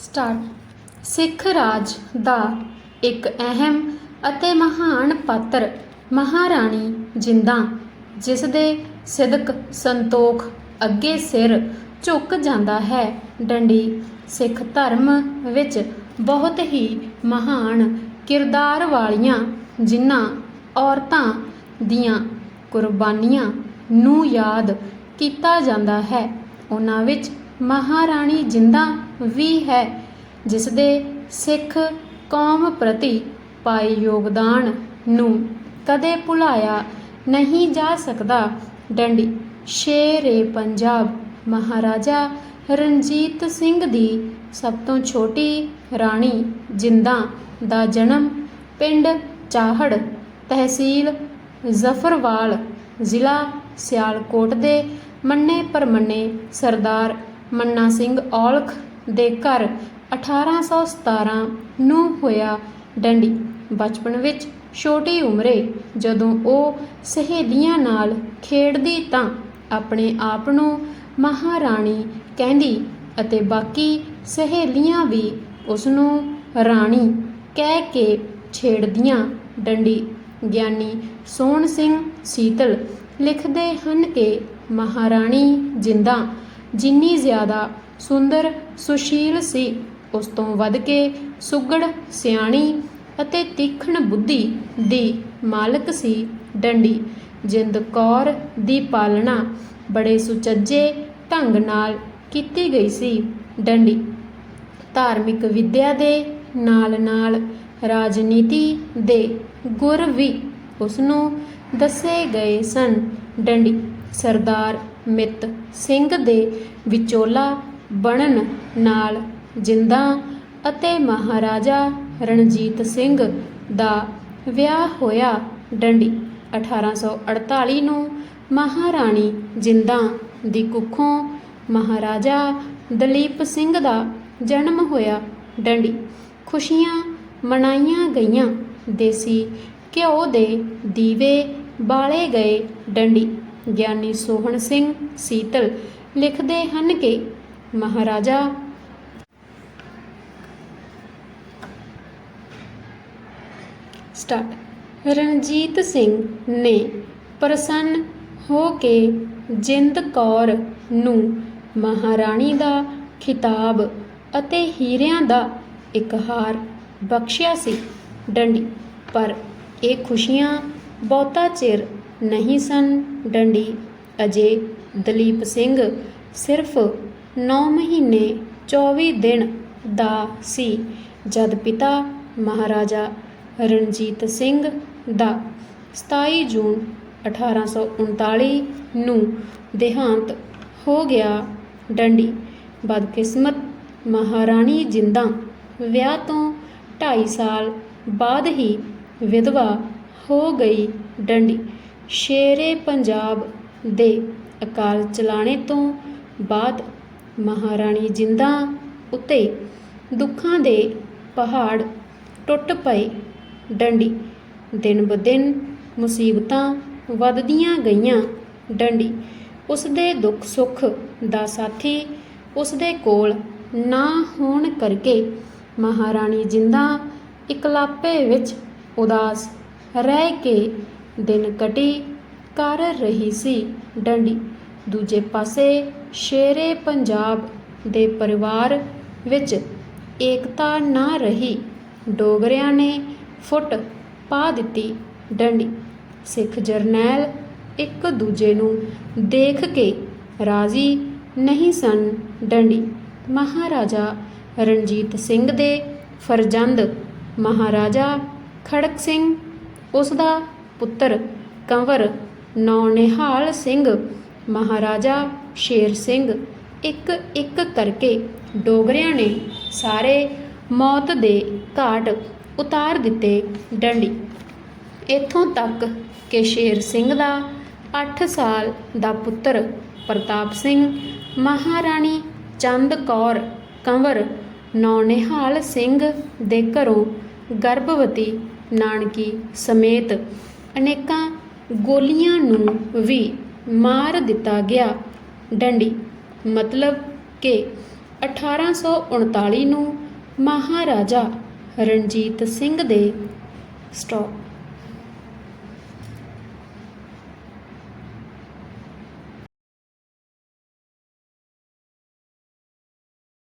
Start ਸਿੱਖ ਰਾਜ ਦਾ ਇੱਕ ਅਹਿਮ ਅਤੇ ਮਹਾਨ ਪਾਤਰ ਮਹਾਰਾਣੀ ਜਿੰਦਾ, ਜਿਸ ਦੇ ਸਿਦਕ ਸੰਤੋਖ ਅੱਗੇ ਸਿਰ ਝੁਕ ਜਾਂਦਾ ਹੈ। ਡੰਡੀ, ਸਿੱਖ ਧਰਮ ਵਿੱਚ ਬਹੁਤ ਹੀ ਮਹਾਨ ਕਿਰਦਾਰ ਵਾਲੀਆਂ ਜਿਨ੍ਹਾਂ ਔਰਤਾਂ ਦੀਆਂ ਕੁਰਬਾਨੀਆਂ ਨੂੰ ਯਾਦ ਕੀਤਾ ਜਾਂਦਾ ਹੈ, ਉਹਨਾਂ ਵਿੱਚ ਮਹਾਰਾਣੀ ਜਿੰਦਾਂ ਵੀ ਹੈ ਜਿਸ ਦੇ ਸਿੱਖ ਕੌਮ ਪ੍ਰਤੀ ਪਾਏ ਯੋਗਦਾਨ ਨੂੰ ਕਦੇ ਭੁਲਾਇਆ ਨਹੀਂ ਜਾ ਸਕਦਾ। ਡੰਡੀ, ਸ਼ੇਰੇ ਪੰਜਾਬ, ਮਹਾਰਾਜਾ ਰਣਜੀਤ ਸਿੰਘ ਦੀ ਸਭ ਤੋਂ ਛੋਟੀ ਰਾਣੀ ਜਿੰਦਾਂ ਦਾ ਜਨਮ ਪਿੰਡ ਚਾਹੜ ਤਹਿਸੀਲ ਜ਼ਫਰਵਾਲ, ਜ਼ਿਲ੍ਹਾ ਸਿਆਲਕੋਟ ਦੇ ਮੰਨੇ ਪਰਮੰਨੇ ਸਰਦਾਰ ਮੰਨਾ ਸਿੰਘ ਔਲਖ ਦੇ ਘਰ 1817 ਨੂੰ ਹੋਇਆ ਡੰਡੀ। ਬਚਪਨ ਵਿੱਚ ਛੋਟੀ ਉਮਰੇ ਜਦੋਂ ਉਹ ਸਹੇਲੀਆਂ ਨਾਲ ਖੇਡਦੀ ਤਾਂ ਆਪਣੇ ਆਪ ਨੂੰ ਮਹਾਰਾਣੀ ਕਹਿੰਦੀ ਅਤੇ ਬਾਕੀ ਸਹੇਲੀਆਂ ਵੀ ਉਸ ਨੂੰ ਰਾਣੀ ਕਹਿ ਕੇ ਛੇੜਦੀਆਂ। ਡੰਡੀ ਗਿਆਨੀ ਸੋਹਣ ਸਿੰਘ ਸੀਤਲ ਲਿਖਦੇ ਹਨ ਕਿ ਮਹਾਰਾਣੀ ਜਿੰਦਾ ਜਿੰਨੀ ਜ਼ਿਆਦਾ ਸੁੰਦਰ, ਸੁਸ਼ੀਲ ਸੀ। ਉਸ ਤੋਂ ਵੱਧ ਕੇ ਸੁਗੜ, ਸਿਆਣੀ ਅਤੇ ਤੀਖਣ ਬੁੱਧੀ ਦੀ ਮਾਲਕ ਸੀ ਡੰਡੀ। ਜਿੰਦ ਕੌਰ ਦੀ ਪਾਲਣਾ ਬੜੇ ਸੁਚੱਜੇ ਢੰਗ ਨਾਲ ਕੀਤੀ ਗਈ ਸੀ ਡੰਡੀ। ਧਾਰਮਿਕ ਵਿੱਦਿਆ ਦੇ ਨਾਲ-ਨਾਲ ਰਾਜਨੀਤੀ ਦੇ ਗੁਰ ਵੀ ਉਸ ਨੂੰ ਦੱਸੇ ਗਏ ਸਨ ਡੰਡੀ। ਸਰਦਾਰ ਮਿੱਤ ਸਿੰਘ ਦੇ ਵਿਚੋਲਾ ਬਣਨ ਨਾਲ ਜਿੰਦਾਂ ਅਤੇ ਮਹਾਰਾਜਾ ਰਣਜੀਤ ਸਿੰਘ ਦਾ ਵਿਆਹ ਹੋਇਆ ਡੰਡੀ। 1848 ਨੂੰ ਮਹਾਰਾਣੀ ਜਿੰਦਾਂ ਦੀ ਕੁੱਖੋਂ ਮਹਾਰਾਜਾ ਦਲੀਪ ਸਿੰਘ ਦਾ ਜਨਮ ਹੋਇਆ ਡੰਡੀ। ਖੁਸ਼ੀਆਂ ਮਨਾਈਆਂ ਗਈਆਂ। ਦੇਸੀ ਘਿਓ ਦੇ ਦੀਵੇ ਬਾਲੇ ਗਏ ਡੰਡੀ। ਗਿਆਨੀ ਸੋਹਣ ਸਿੰਘ ਸੀਤਲ ਲਿਖਦੇ ਹਨ ਕਿ ਮਹਾਰਾਜਾ। ਸਟਾਰਟ। ਰਣਜੀਤ ਸਿੰਘ ਨੇ ਪ੍ਰਸੰਨ ਹੋ ਕੇ ਜਿੰਦ ਕੌਰ ਨੂੰ ਮਹਾਰਾਣੀ ਦਾ ਖਿਤਾਬ ਅਤੇ ਹੀਰਿਆਂ ਦਾ ਇੱਕ ਹਾਰ ਬਖਸ਼ਿਆ ਸੀ। ਡੰਡੀ। ਪਰ ਇਹ ਖੁਸ਼ੀਆਂ ਬਹੁਤਾ ਚਿਰ ਨਹੀਂ ਸਨ। ਡੰਡੀ। ਅਜੇ ਦਲੀਪ ਸਿੰਘ ਸਿਰਫ 9 ਮਹੀਨੇ 24 ਦਿਨ ਦਾ ਸੀ ਜਦ ਪਿਤਾ ਮਹਾਰਾਜਾ ਰਣਜੀਤ ਸਿੰਘ ਦਾ 27 ਜੂਨ 1839 ਨੂੰ ਦੇਹਾਂਤ ਹੋ ਗਿਆ ਡੰਡੀ। ਬਦਕਿਸਮਤ ਮਹਾਰਾਣੀ ਜਿੰਦਾ ਵਿਆਹ ਤੋਂ 2.5 ਸਾਲ ਬਾਅਦ ਹੀ ਵਿਧਵਾ ਹੋ ਗਈ ਡੰਡੀ। ਸ਼ੇਰੇ ਪੰਜਾਬ ਦੇ ਅਕਾਲ ਚਲਾਣੇ ਤੋਂ ਬਾਅਦ ਮਹਾਰਾਣੀ ਜਿੰਦਾਂ ਉਤੇ ਦੁੱਖਾਂ ਦੇ ਪਹਾੜ ਟੁੱਟ ਪਏ। ਡੰਡੀ, ਦਿਨ ਬ ਦਿਨ ਮੁਸੀਬਤਾਂ ਵੱਧਦੀਆਂ ਗਈਆਂ। ਡੰਡੀ ਉਸ ਦੇ ਦੁੱਖ ਸੁੱਖ ਦਾ ਸਾਥੀ ਉਸ ਦੇ ਕੋਲ ਨਾ ਹੋਣ ਕਰਕੇ ਮਹਾਰਾਣੀ ਜਿੰਦਾਂ ਇਕਲਾਪੇ ਵਿੱਚ ਉਦਾਸ ਰਹਿ ਕੇ ਦਿਨ ਕਟੀ ਕਰ ਰਹੀ ਸੀ। ਡੰਡੀ ਦੂਜੇ ਪਾਸੇ ਸ਼ੇਰੇ ਪੰਜਾਬ ਦੇ ਪਰਿਵਾਰ ਵਿੱਚ ਏਕਤਾ ਨਾ ਰਹੀ, ਡੋਗਰਿਆਂ ਨੇ ਫੁੱਟ ਪਾ ਦਿੱਤੀ ਡੰਡੀ। ਸਿੱਖ ਜਰਨੈਲ ਇੱਕ ਦੂਜੇ ਨੂੰ ਦੇਖ ਕੇ ਰਾਜ਼ੀ ਨਹੀਂ ਸਨ ਡੰਡੀ। ਮਹਾਰਾਜਾ ਰਣਜੀਤ ਸਿੰਘ ਦੇ ਫਰਜ਼ੰਦ ਮਹਾਰਾਜਾ ਖੜਕ ਸਿੰਘ ਉਸ ਦਾ ਪੁੱਤਰ ਕੰਵਰ ਨੌਨਿਹਾਲ ਸਿੰਘ ਮਹਾਰਾਜਾ ਸ਼ੇਰ ਸਿੰਘ ਇੱਕ ਇੱਕ ਕਰਕੇ ਡੋਗਰਿਆਂ ਨੇ ਸਾਰੇ ਮੌਤ ਦੇ ਘਾਟ ਉਤਾਰ ਦਿੱਤੇ ਡੰਡੀ। ਇੱਥੋਂ ਤੱਕ ਕਿ ਸ਼ੇਰ ਸਿੰਘ ਦਾ 8 ਸਾਲ ਦਾ ਪੁੱਤਰ ਪ੍ਰਤਾਪ ਸਿੰਘ, ਮਹਾਰਾਣੀ ਚੰਦ ਕੌਰ ਕੰਵਰ, ਨੌਨਿਹਾਲ ਸਿੰਘ ਦੇ ਘਰੋਂ ਗਰਭਵਤੀ ਨਾਨਕੀ ਸਮੇਤ ਅਨੇਕਾਂ ਗੋਲੀਆਂ ਨੂੰ ਵੀ ਮਾਰ ਦਿੱਤਾ ਗਿਆ। ਡੰਡੀ ਮਤਲਬ ਕਿ 1839 ਨੂੰ ਮਹਾਰਾਜਾ ਰਣਜੀਤ ਸਿੰਘ ਦੇ ਸਟਾਪ